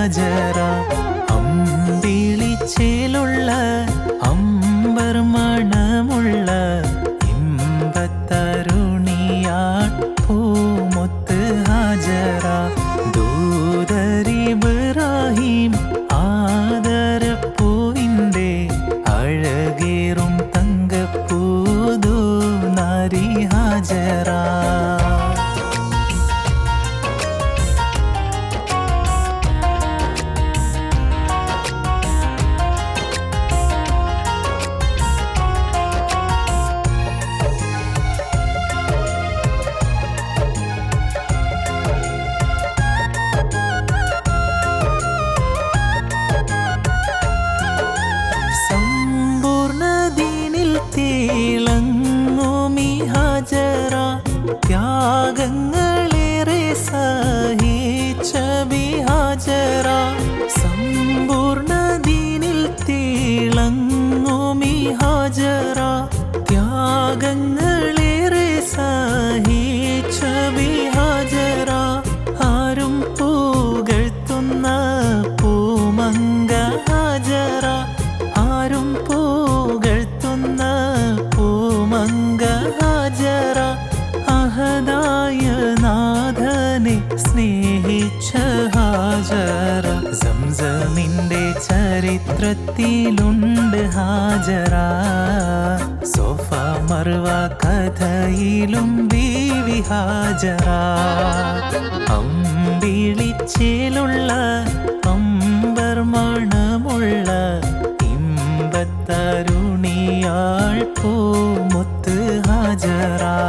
ഹാജറ ത്യാഗങ്ങളേറെ സഹിച്ച ബിഹാജറ സമ്പൂർണദീനിൽ സ്നേഹിച്ച ഹാജറ. സംസമിന്റെ ചരിത്രത്തിലുണ്ട് ഹാജറ. സോഫ മർവ കഥയിലും ബീവി ഹാജറ. അമ്പിളിച്ചിലുള്ള അമ്പർ മണമുള്ള ഇമ്പത്തരുണിയാൾ പൂമുത്ത് ഹാജറ.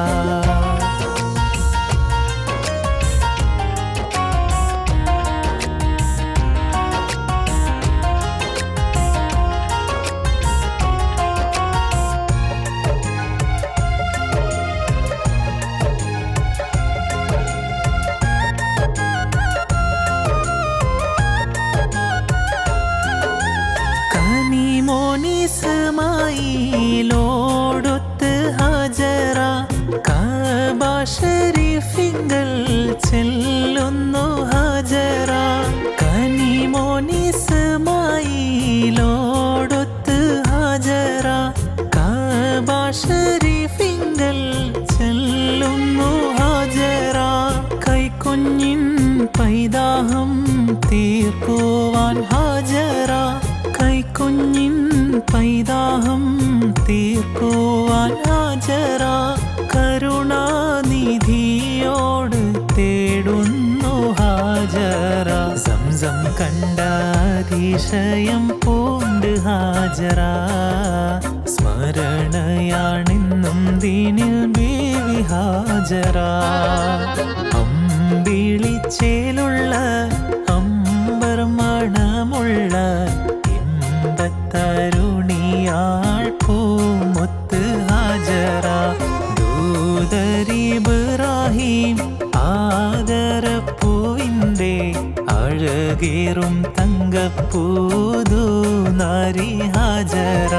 ഷരീഫിങ്കൽ ചെല്ലുന്നു ഹാജറ കനിമോനിസമായിലോടൊത്ത് ഹാജറ കബ ഷരീഫിങ്കൽ ചെല്ലുന്നു ഹാജറ കൈക്കുഞ്ഞിൻ പൈതാഹം തീർക്കുവാൻ ഹാജറ കൈക്കുഞ്ഞിൻ പൈതാഹം തീർക്കുവാൻ ഹാജറ സംസം കണ്ട ഹാജരാ. പൂണ്ട് ഹാജറ സ്മരണയാണെന്നും ദീനിൽ ബേവി ഹാജറ അമ്പിളിച്ചേലുള്ള അമ്പർ മണമുള്ള ഇമ്പത്തരുണിയാൾ അഴകേറും തങ്കപ്പൂതു നാരി ഹാജറ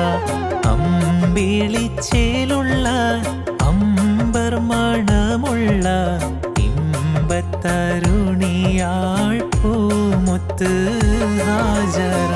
അമ്പിളിച്ചേലുള്ള അമ്പർ മണമുള്ള ഇമ്പത്തരുണിയാൾ പൂമുത്ത് ഹാജറ